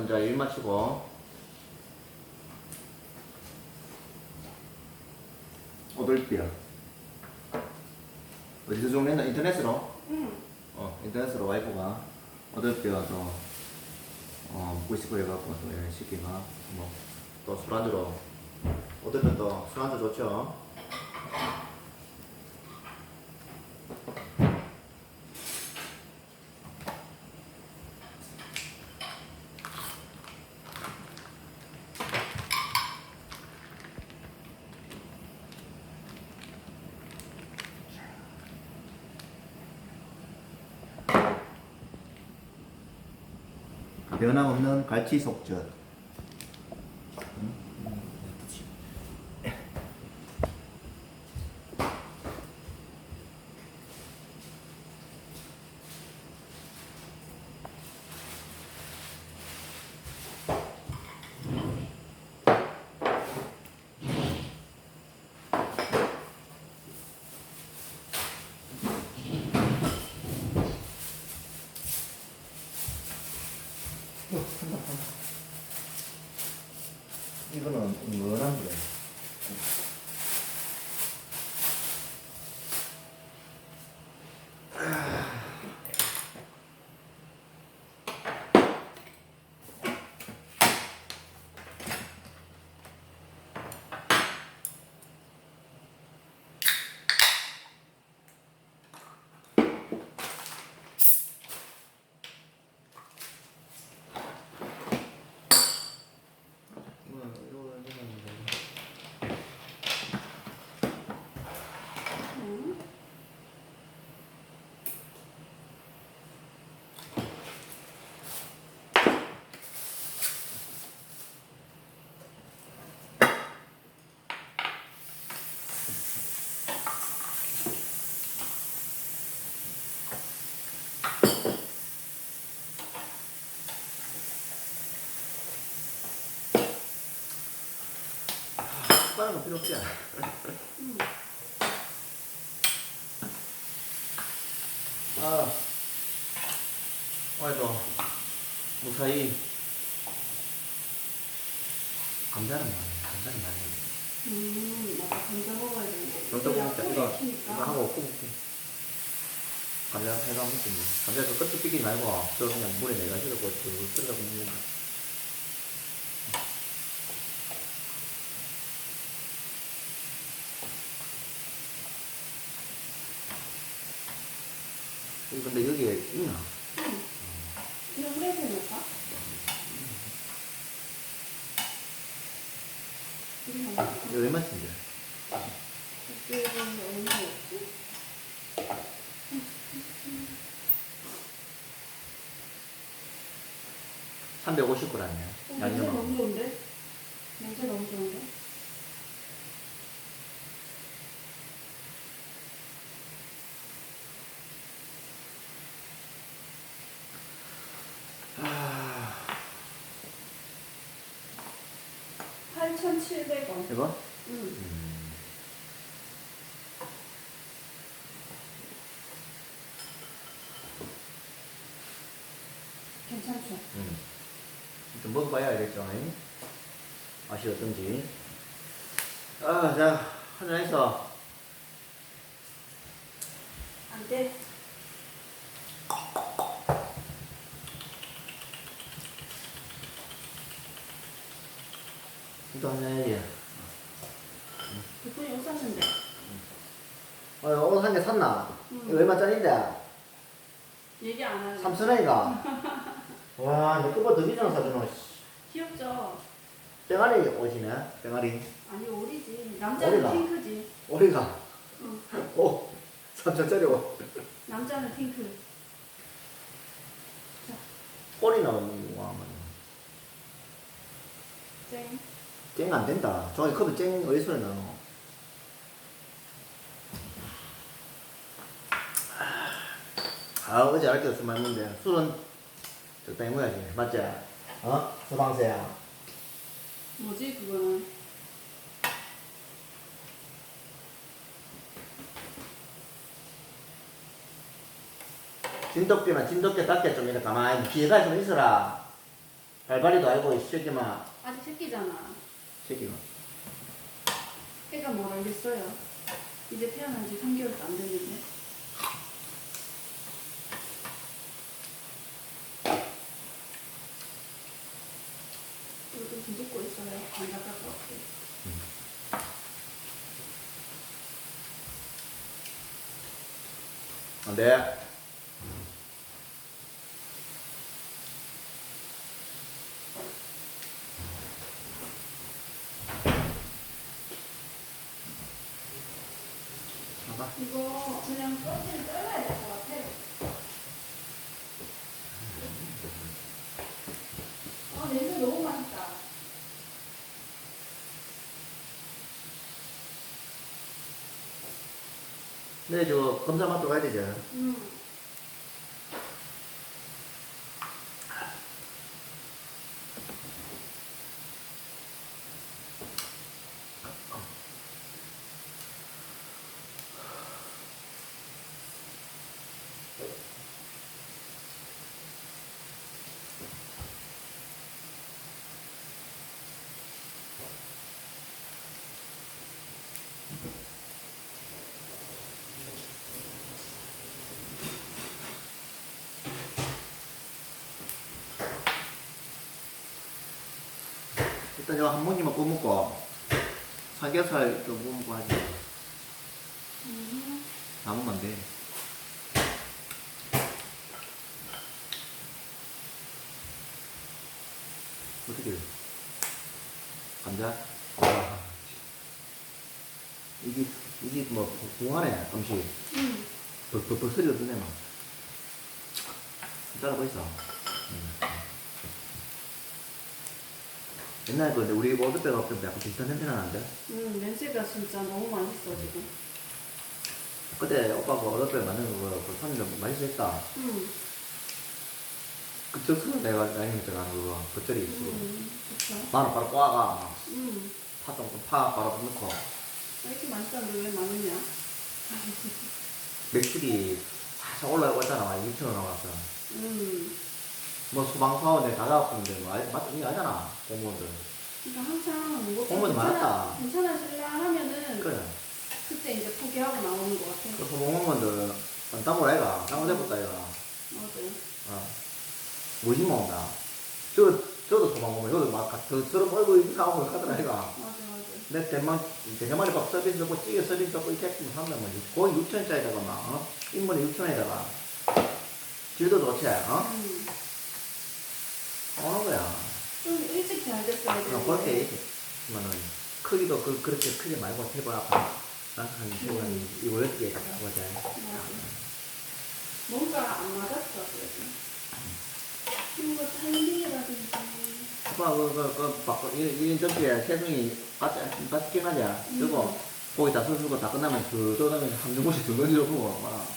이제 일 마치고 오돌뼈 어디서 주문했나? 인터넷으로? 응. 어 인터넷으로 와이프가 오돌뼈 또 어, 먹고 싶고 해갖고 또 이런 시키가 뭐또 술안주로 오돌뼈 또 술안주 좋죠? 갈치 속젓 이거는 뭐란 거야? 이거 이거 이거 응. 숟가락은 필요 없지 않아? 응. 아, 오늘도 무사히 감자는 많이, 감자는 많이. 음, 맞아. 감자 먹어야 되는데. 이것도 먹자. 이거, 이거. 하고 구울게. 감자 해가 먹지 뭐. 감자 그 끝도 삐기 말고, 저 그냥 물에 내가지고 쭉 끓여 먹는 거. 근데 여기에 있나? 이거 후레이크 넣을까? 이거 이거 얼마인데? 이거 얼마였지? 350g이네. 어, 냄새 양념하고. 너무 좋은데? 냄새 너무 좋은데? 아, 8,700원. 이거? 응. 음. 괜찮죠? 음. 좀 먹어봐야 알겠죠. 잉? 맛이 어떤지. 아, 자, 한잔해서. 안 돼. 또 한잔해야지. 그분이 옷 샀는데. 어, 옷 한 개 샀나? 음. 이거 얼마짜린데? 얘기 안 하고. 삼순원이가. 와, 내 그거 더 비싼 거 사주노. 씨. 귀엽죠? 병아리 옷이네, 병아리. 아니, 오리지. 남자는 오리가? 핑크지. 오리가. 응. 오, 3천짜리 옷. 남자는 핑크. 꼬리 나오는 거 하면. 쨍. 쨍 안 된다. 저기 컵에 쨍 어디서 나노? 아, 어제 알게 없으면 했는데 술은 적당히 먹어야지. 맞지? 어? 소방서야. 뭐지, 그거는? 진돗개만 진돗개 닦게 좀 이렇게 가만히 기회가 좀 있어라. 발발이도 알고 이 새끼만 아직 새끼잖아. 새끼가 애가 뭘 알겠어요. 이제 태어난 지 3개월도 안 됐는데. 이거 좀 뒤집고 있어요. 안 닦을 것 같아. 안돼 이거 그냥 껍질 잘라야 될 것 같아. 아, 냄새 너무 맛있다. 근데 저 검사 받러 가야 되죠 음. 일단 저한 모니만 구워먹고 삼겹살 좀 구워먹고 하지 음. 남으면 돼 어떻게 감자? 와. 이게 이게 뭐 궁하네 음식 음. 벌벌 벌 소리가 드네 막 따라보 있어 옛날에 그 우리 오드배가 없던데 약간 비슷한 냄새 나는데 음, 냄새가 진짜 너무 맛있어, 지금. 그때 오빠가 오드배 만든 거그 손님들 맛있었다 음. 그저 손을 내가 나이는 들어가는 그거 겉절이 있고 음. 그쵸. 마늘 바로 꼬아가 음. 파좀 파 바로 넣고 아, 이렇게 맛있다는데 왜 많으냐? 매출이 살짝 올라오고 있잖아 6천원 나왔어 음. 뭐 소방사원에 다 잡았는데 뭐 알- 맞 이거 알잖아 공무원들 그러니까 항상 뭐 공무원이 많았다. 괜찮아질라 하면은 그래 그때 이제 포기하고 나오는 것 같아. 그 소방공무원들 땀을 아이가 땀을 대봤다 이가 맞아. 어. 무시 먹는다. 저, 저도 도망오면, 저도 막, 저, 저런 얼굴 이상하고 하더라, 이가. 맞아, 맞아. 내 대만, 대만에 밥 서비스 줬고, 찌개 서비스 줬고, 이렇게 했으면 한다면, 거의 6천원짜리다가 막, 어? 인분에 6천원에다가. 질도 좋지, 어? 음. 오는 거야. 좀 일찍 잘 됐어야 되는데. 그렇게, 이렇게, 하면은, 크기도 그, 그렇게 크게 말고, 테이블 앞에, 한, 한, 테이블 한, 음. 이거 가자. 맞아. 뭔가 안 맞았어, 그래도. 뭔가 타이밍이라든지. 아빠, 그, 그, 그, 막, 이, 이, 접시에 세송이 같이, 같이 깨가자. 그리고, 고기 다 써주고 다 끝나면 그, 저다음에 한 중고씩 두 건지 주고, 막.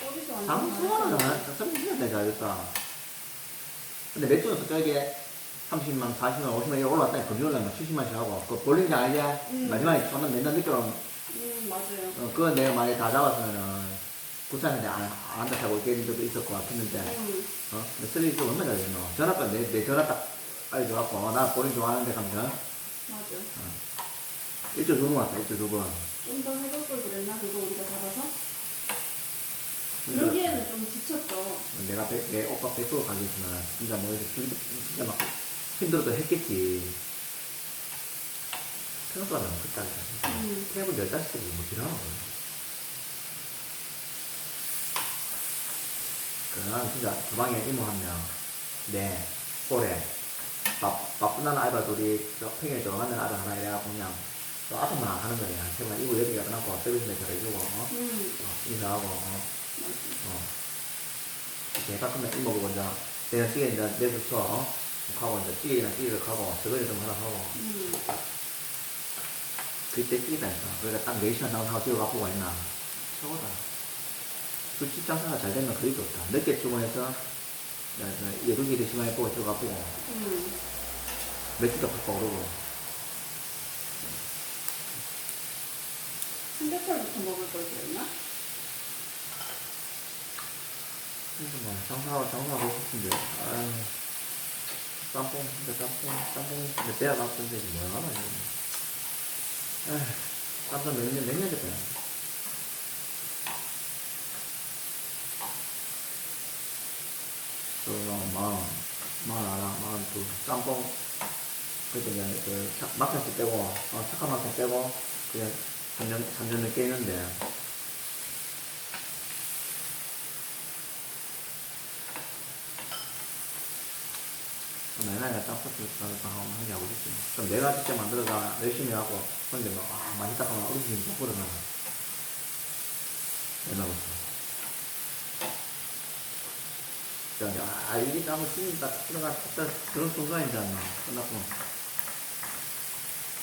꼬리도 안 장수하는 맞았어. 거, 참 진짜 잘했다. 근데 맥주는 그쪽에 30만, 40만, 50만 이렇게 금주 올라면 70만씩 하고, 그 볼링장 알지? 음. 마지막에 존나 맨날 늦게 오면, 음, 맞아요. 어, 그거 내가 만약에 다 잡았으면은, 부산인데 안, 안 한다고 깨진 적도 있었고 같았는데, 음. 어? 근데 서비스 얼마나 잘했노? 전화가 내, 내 전화 딱 알려줘갖고, 어, 나 볼링 좋아하는데 가면, 맞아. 일주 두번 왔다, 일주 두 번. 좀더 해볼 걸 그랬나? 그거 우리가 잡아서? 그러기에는 좀 지쳤죠. 내가 배, 내 오빠 뱃속 가겠지만, 진짜 뭐, 이렇게 진짜, 진짜 막 힘들어도 했겠지. 생각보다 너무 크다. 음. 세분 열다섯이 뭐 지나가고. 그난 진짜 주방에 이모 한 명, 내, 올해, 바, 바쁘다는 알바 둘이 저 평일에 들어가는 아들 하나 이래갖고 그냥 또 아줌마 하는 거야. 정말 이거 여기 놓고 서비스 해주고, 어? 음. 어, 인사하고, 어? 어. 가끔은 이모고 먼저, 내가 찌개 이제 내주쳐, 어? 하고 이제 찌개나 찌개를 하고, 저거를 좀 하나 하고, 음. 그때 찌개다니까. 그러니까 딱 4시간 나가서 집에 갖고 가 있나. 최고다. 술집 장사가 잘 되면 그게 좋다. 늦게 출근해서, 예불기를 심하게 집에 갖고, 음. 맥주도 갖고 오르고. 삼겹살부터 먹을 걸 그랬나? 그래서 뭐, 장사하고, 장사하고 싶은데, 아유. 짬뽕, 진짜 짬뽕, 짬뽕, 근데 배가 나쁜데 뭐야, 이거. 에휴, 짬뽕 몇 년, 몇년 됐다. 그, 하나, 만 둘, 짬뽕. 그때 그냥 그, 착- 막창씨 빼고, 어, 착한 막창 빼고, 그냥 3년, 3년 늦게 했는데. 짬뽕 한개 하고 싶지. 그럼 내가 직접 만들어가 열심히 하고, 근데 막, 아, 맛있다 하면 어르신이 못 그러나. 옛날부터. 그냥, 아, 이게 짬뽕 찜이 딱 들어가, 딱 그런 순간이지 않나. 끝났고.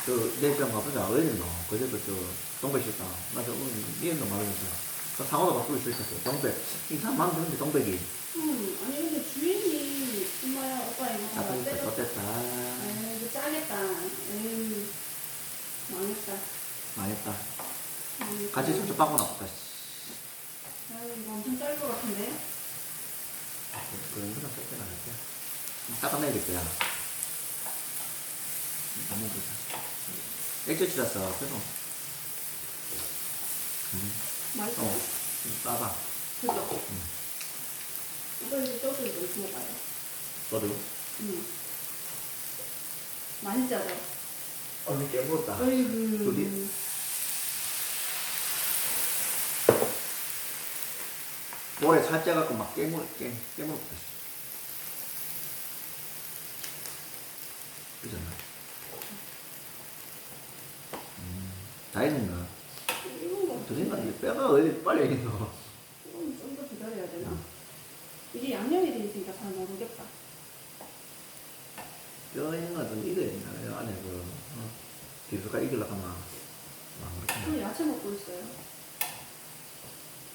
저, 내일 좀 가보자. 어디 너? 그제도 저, 동백 식당. 나 저, 오늘, 이해도. 그 상호도 바꾸고 있었어. 동백. 이 사람 만드는데, 동백이. 음, 아니 근데 주인이 엄마야 오빠 이거 아, 그러니까 때려 어땠다. 에이 이거 짜겠다 에이 망했다 망했다. 망했다 같이 숙주 빠고 나왔다. 아유 이거 엄청 짤 것 같은데 그런 거는 섞여 나갈게. 닦아내야겠다. 한번 보자. 액젓 칠했어. 그래서. 음, 맛있어요? 어, 좀 싸봐. 그죠? 음. 이거 이제 소주 좀 부어봐 요 너도? 음. 많이 짜죠? 언니 깨물었다. 어이구 둘이? 모래 살짝 갖고 막 깨물, 깨, 깨물었다. 그잖아. 음, 다 했는가? 저 생각에 뼈가 어디 빨리 했노? 이건 좀더 기다려야 되나? 이게 양념이 돼 있으니까 잘 모르겠다 뼈 있는 거좀 익어야. 이 안에 그, 어, 기술가 익으려고 하면, 아, 그렇구나. 저 야채 먹고 있어요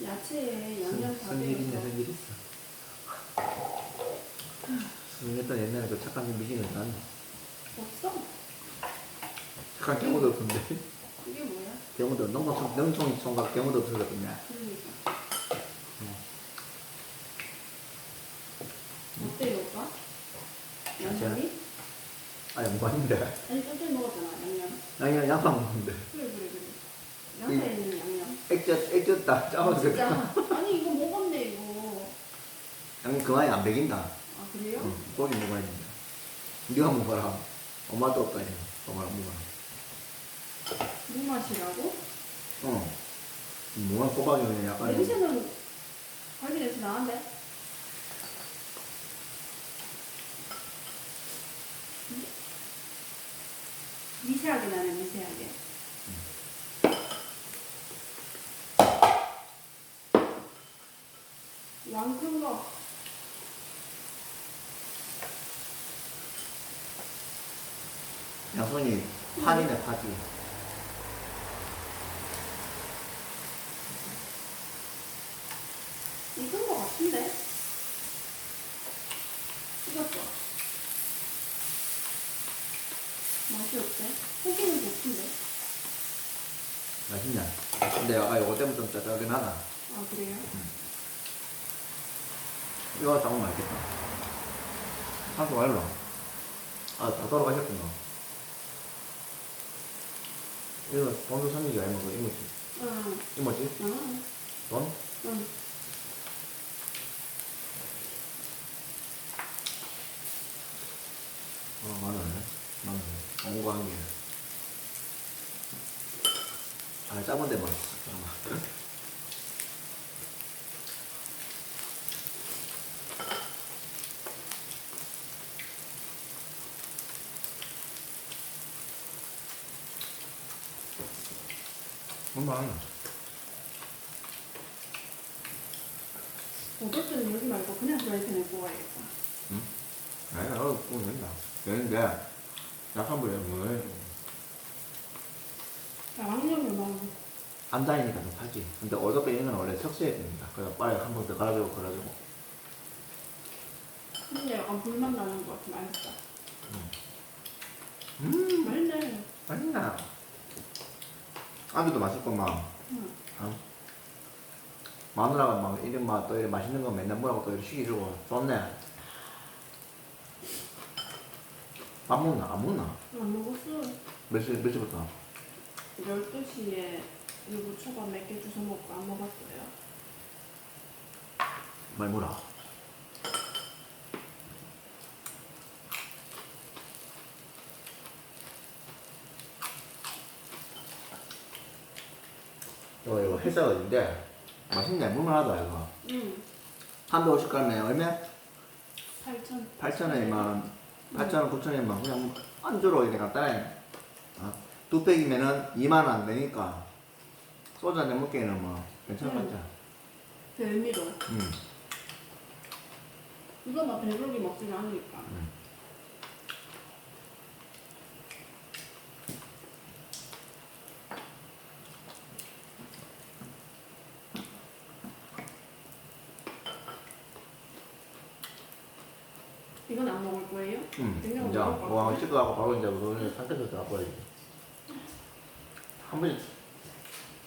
야채에 양념 다 성질 있네, 되어서 성질 있어. 수능했던 옛날에 그 착한 미신을 난 없어? 착한 경우도 없던데. 이게 뭐야? 경우도 농촌, 농촌 총각 경우도 없었거든요. 그러니까 어때요 오빠? 양념이? 뭐 아닌데. 아니 천천히 먹었잖아 양념 양념 양파 먹는데. 그래 그래 그래 양파에 있는 양념 액젓, 액젓 다 아, 짜먹었겠다. 진짜? 아니 이거 먹었네 이거 양념 그만이 안 배긴다. 아 그래요? 응, 고기 먹어야 된다. 네가 먹어라. 엄마도 없다, 이거. 엄마랑 먹어라. 무맛이라고? 어. 뭐가 꼬박이면 약간. 냄새는 갈비 냄새 나는데? 미세하게 나네 미세하게 양 큰 거 양손이 파리네, 파지. 익은 거 같은데? 익었어 맛이 어때? 고기는 좋던데 맛있냐? 근데 아까 이거 하다. 아 그래요? 이거 조금 맛있겠다. 한수 말로. 아, 다 돌아가셨구나. 이거 돈도 삼기가 아니면 그 이모지. 응 이모지? 응 돈? 응 어, 만 원에. 만 원에. 온거 한 개. 아, 짜본데 맛있어. 잠깐만. 얼마? 버섯은 여기 말고 그냥 프라이팬에 구워야겠다 응? 아니, 나도 꼭 된다. 되는데, 약한 불에 뭐, 양념을 너무 안 다니니까 좀 타지. 근데 어저께 이는 원래 석쇠야 됩니다. 그래서 빨리 한 번 더 갈아주고, 갈아주고. 근데 약간 불맛 나는 것 같아 맛있다 음, 맛있네 맛있나? 아기도 맛있구만. 응. 어? 마누라가 막 이런 맛또 이런 맛있는 거 맨날 뭐라고 또 이렇게 시켜주고 좋네. 밥 먹나? 안 먹나? 안 먹었어. 몇 시, 몇 시부터? 12시에 유부초밥 몇 개 주워 먹고 안 먹었어요. 많이 먹어라. 햇살어인데 맛있네. 물만하다, 이거. 응. 한 150g에 얼마? 8천. 8,000원이면, 8,000원, 9,000원이면 그냥 안주로 이렇게 간단해. 어? 두 팩이면은 2만원 안 되니까 소주 한잔 먹기에는 뭐 괜찮을 것 같아. 별미로. 음. 이거 막 배불리 먹진 않으니까. 이건 안 먹을 거예요? 음. 그냥 이제 같아. 씻어가고 바로 이제 우리 상태에서 들어가야지. 한 번씩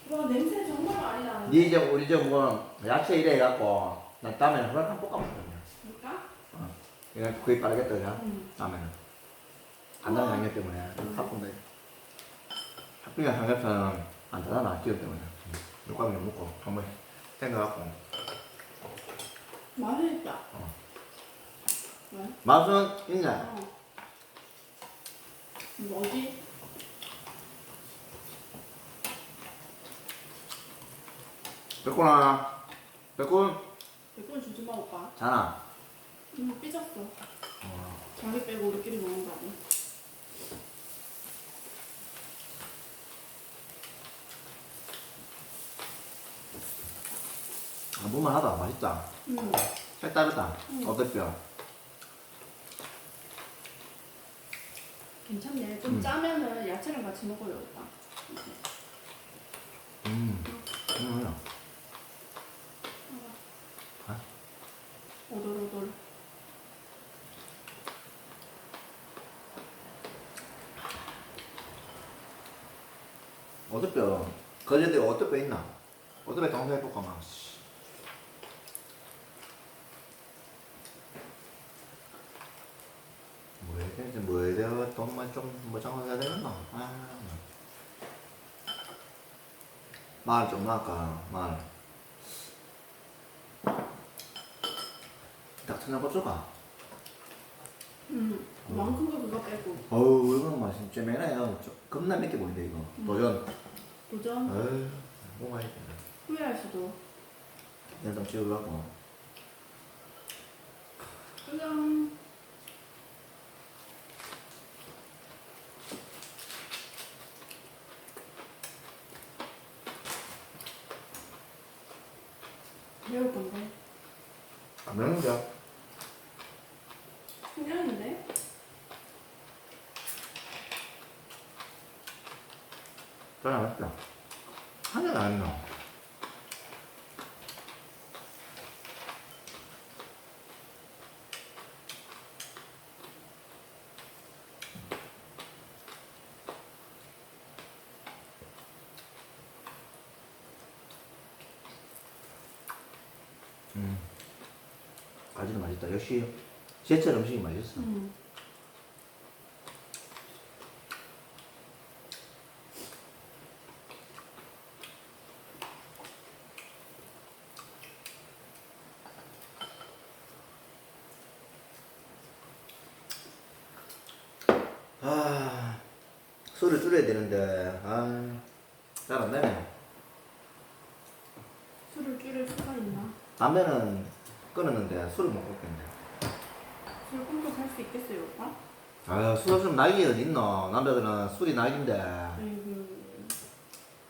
와 냄새 정말 많이 나는데. 니 이제 우리 이제 뭐 야채 이래 해갖고 나 다음에는 후라이팬 볶아먹거든요. 볼까? 이거 그게 빠르겠다 그냥 응. 다음에는 간장 우와. 양념 때문에 삭분데 삭분이랑 삼겹살은 안 되잖아 기름 때문에 물감이 먹고 한번 생각갖고 맛있다. 어. 왜? 맛은 있네. 어. 뭐지? 백구나 백군 이건 주지 마 오빠. 자나. 음 삐졌어. 어. 자기 빼고 우리끼리 먹는다고. 아, 무만하다 맛있다. 음. 색다르다. 음. 어떨뼈? 괜찮네. 좀 음. 짜면은 야채랑 같이 먹어요 오빠. 음. 음. 아? 오돌오돌. 어떨뼈? 거제도에 어떨뼈 있나? 어떨뼈 동생 볶아 막. 뭐 해 되지? 뭐해 되어 돈만 좀뭐 장사해야 되겠나? 아. 말좀 나까 말. 딱 천장고추가. 음. 만큼 거 그거 빼고. 어우 이건 맛이 쬐매네요. 좀 겁나 맵게 보이는데 이거. 음. 도전. 도전. 어휴 너무 맛있다. 후회할 수도. 일단 찍어갖고. 그냥 매울 건데. 안 매운데? 그냥인데? 잘 맛있다. 하늘 안 했나? 음, 아주 맛있다. 역시 제철 음식이 맛있어. 음. 아, 술을 줄여야 되는데, 아, 잘 안 되네. 술을 줄일 수가 있나? 담배는 끊었는데 술을 못 끊겠네. 술 끊고 살 수 있겠어요, 오빠? 아, 술 없으면 낙이 어디 있노? 남자들은 술이 낙인데.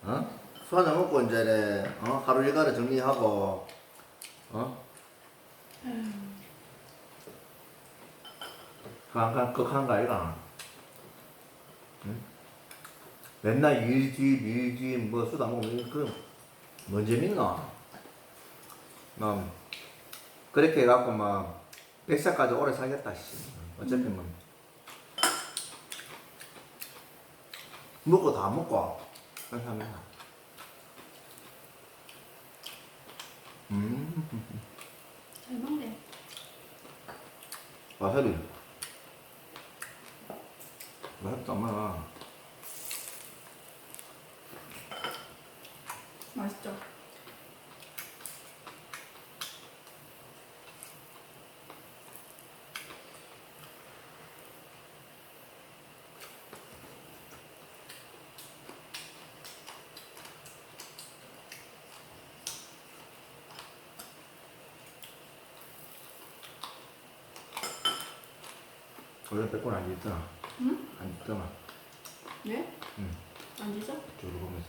어? 술 한잔 먹고 이제, 어? 하루 일과를 정리하고, 어? 그한 극한 거 아이가? 응? 맨날 일지, 일지, 뭐, 술안 먹으면, 그, 뭔 재밌노? 난, 그렇게 해갖고, 막, 100살까지 오래 살겠다, 씨. 어차피 뭐. 먹고 다 먹고, 하면. 음, 잘 먹네. 와사비. 맛있다, 엄마. 맛있죠? 원래 백건 안 있잖아. 응? 안 있잖아. 네? 응. 안 지죠? 저를 보면서.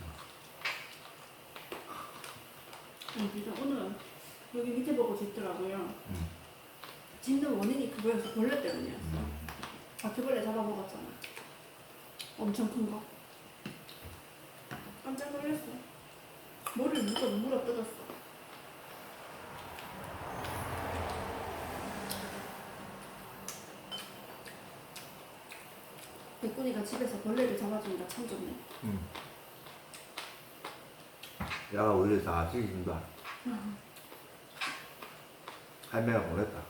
안 지죠? 오늘은 여기 밑에 보고 짖더라고요. 응. 짖는 원인이 그거여서 벌레 때문이었어. 음. 바퀴벌레 잡아먹었잖아. 엄청 큰 거. 깜짝 놀랐어. 머리를 누가 물어 뜯었어. 백군이가 집에서 벌레를 잡아주니까 참 좋네. 응. 야가 원래 다 지킨다. 할매가 보냈다.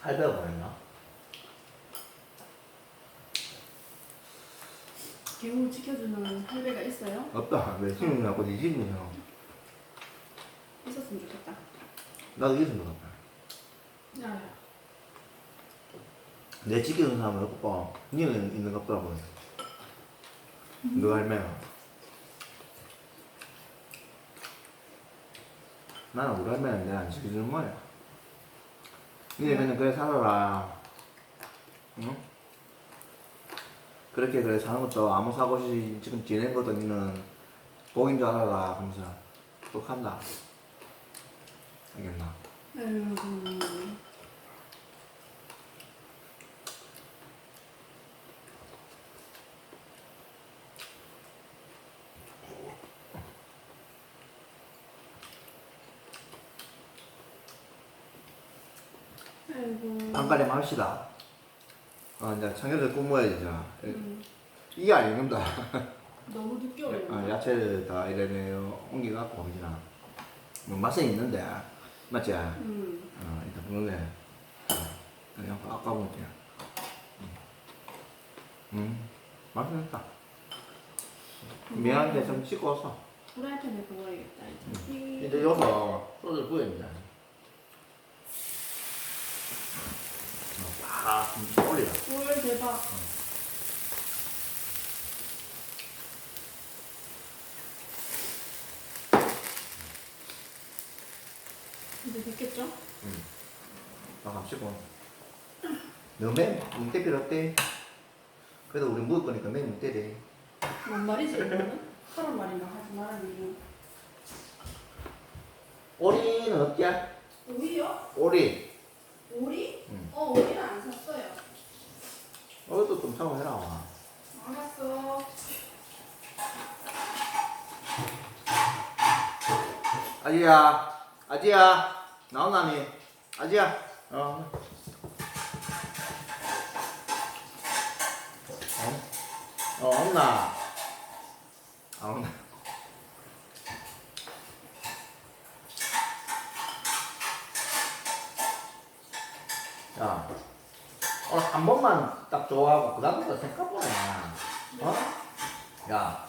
할배가 보냈나? 개우 지켜주는 할배가 있어요? 없다. 내 친구 갖고 네 집이냐. 있었으면 좋겠다. 나도 있으면 좋겠다. 야야. 내 지키는 사람은 없고, 니는 있는 거 없더라고. 너 할매가. 나는 우리 할매는 내가 안 지켜주는 거야. 니네 그냥 그래 살아라. 응? 그렇게 그래 사는 것도 아무 사고 없이 지금 지낸 것도 니는 복인 줄 알아라 하면서 또 한다. 알겠나? 아이고. 아이고. 한가림 합시다. 어, 이제 청결을 꾸며야지, 이제. 음, 이게 아닙니다. 너무 늦게 오네. 어, 야채를 다 이래네요. 옮겨갖고 옵니다. 뭐 맛은 있는데, 맞지? 어, 음. 일단 보는데, 그냥 아까 볼게. 음, 맛은 있다. 미안한데 좀 왔어. 프라이팬에 구워야겠다 이제. 이제 여기서 소주를 부어입니다. 아, 올리라. 꿀 대박. 이제 됐겠죠? 응. 아, 감시고. 너맨 뭉대 필요 없대. 그래도 우리 먹을 거니까 맨 뭉대래. 뭔 말이지 이거는? 하란 말이나 하지 말라니. 오리는 없지? 오이요? 오리. 오리? 응. 어 오리는 안 샀어요. 어것도 좀 사고 해라. 알았어. 아지야, 아지야, 나오나니? 아지야, 어. 어? 어, 없나? 안 온다. 야, 오늘 한 번만 딱 좋아하고, 그 다음부터 생각보네. 어? 야,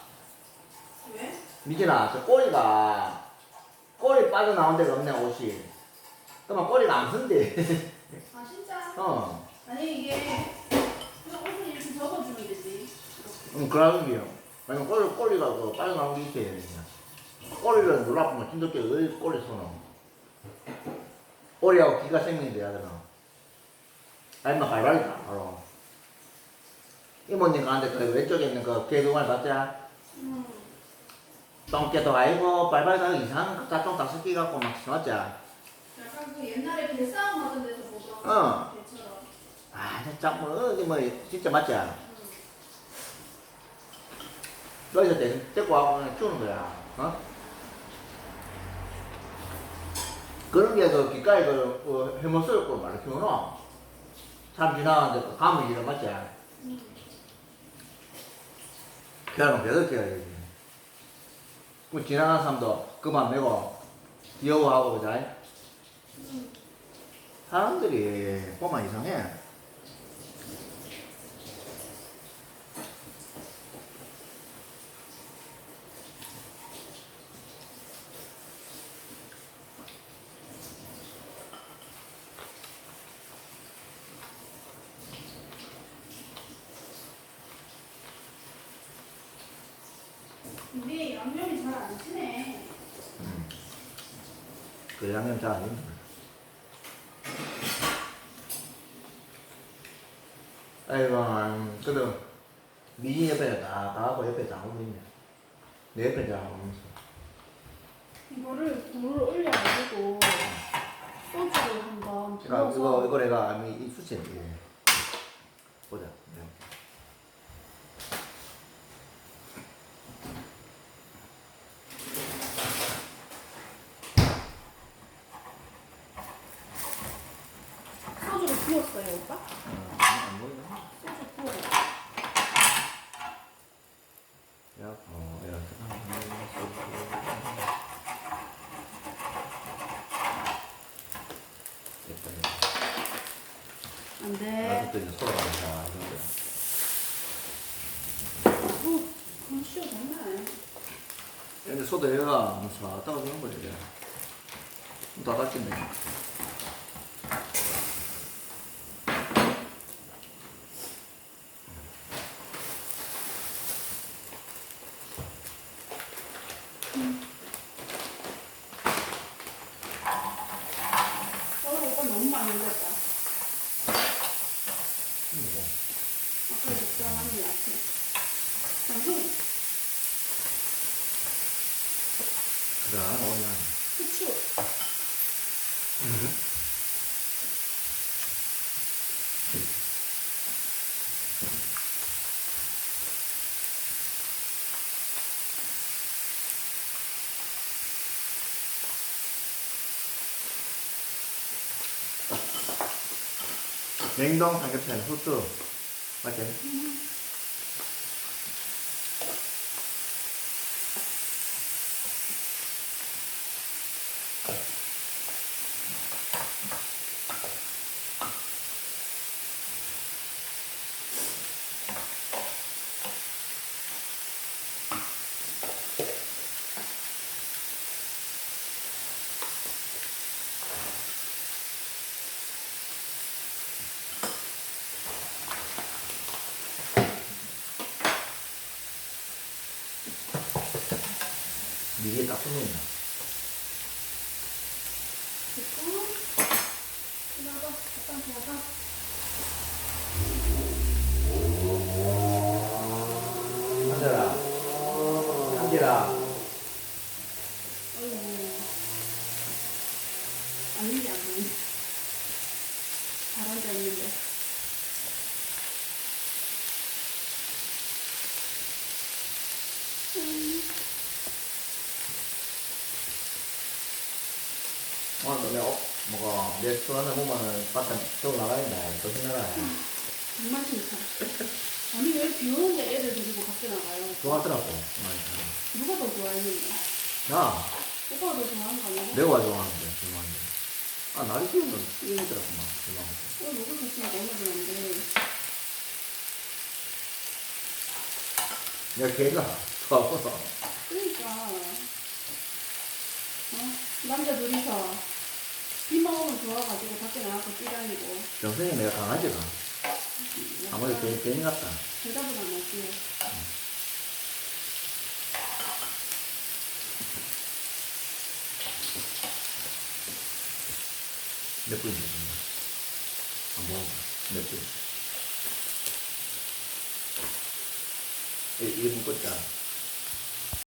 왜? 미진아, 저 꼬리가, 꼬리 빠져나온 데가 없네, 옷이. 그러면 꼬리가 안 쓴대. 아 진짜? 어. 아니 이게 그냥 옷을 이렇게 접어주면 되지. 응, 그러는 게요. 왜냐면 꼬리, 꼬리가 그 빠져나온 게 있어야 되냐. 꼬리를 눌러보면 진돗개 의 꼬리 손은. 꼬리하고 기가 생긴데야 되나. 아니면 발발이다, 바로. 이모님 가는데 그 왼쪽에 있는 그 개그만 봤지? 음. 똥개도 아니고 발발이 이상한 그 각종 다 섞여갖고 막 심었지? 약간 그 옛날에 개싸움 하던 데서 보던 어. 개처럼. 아, 진짜 뭐, 어디 뭐, 진짜 맞지? 음. 여기서 데, 데리고 와고 그냥 주는 거야. 어? 그런 게그 귓가에 그, 그 해먹을 거 말이야. 키우노? 참 지나가는데 그 감이 이래 맞지? 음. 걔는 배들 깨야지. 그 지나가는 사람도 그만 메고 귀여워하고 그자 사람들이 보면 이상해 근데 양념이 잘 안 치네. 그 양념 잘안 익는 아이고 음, 그래도 네 옆에 다 가고 옆에 다 오고 있네 내 옆에 잘 오면서 이거를 불을 올려가지고 소주를 한번 그러니까 부어서 이거 이거 내가 이 수치 이게 보자 네. 소주를 부었어요, 오빠? 어, 안 보이네 소주 부어. 야, 어, 이렇게 됐다. 안 이제. 돼. 아직도 이제 소가 안 차. 이런데. 오, 그럼 쉬어 정말. 근데 소도 왔다고 그런 거지. 다 닦겠네. 어, 오빠 너무 많이 먹었다. 이거. 아까 먹자마자 야채. 양손, 그래, 오늘. 후추. 냉동 삼겹살 후추. 맞지? 딱 붙는다. 됐고. 나도 일단 좋아서. 한자라. 한지라. 어이구. 아닌데, 안 보이네. 잘 앉아있는데. 음, 오늘 내가 어, 뭐가 내 수원을 보면은 바깥 쪽 나가야겠다. 조심해라. 정말 진짜. 아니, 왜 비 오는데 애들 데리고 밖에 나가요? 좋아하더라고. 누가 더 좋아했는데? 나 오빠가 더 좋아하는 거 아니야? 매우 좋아하는데, 좋아하는데. 아, 날이 추우면 이러더라구만. 좋아하는데. 어, 누구 좋으면 너무 좋은데. 내가 걔가 좋아하고서. 그러니까. 어? 남자 둘이서 오면 좋아가지고 밖에 나가서 뛰다니고. 정성이 내가 강아지가. 아무래도 괜히, 괜히 같다. 대답은 안 할게요. 몇 분인데, 지금. 안 먹어. 몇 분. 이, 이게 묶었자.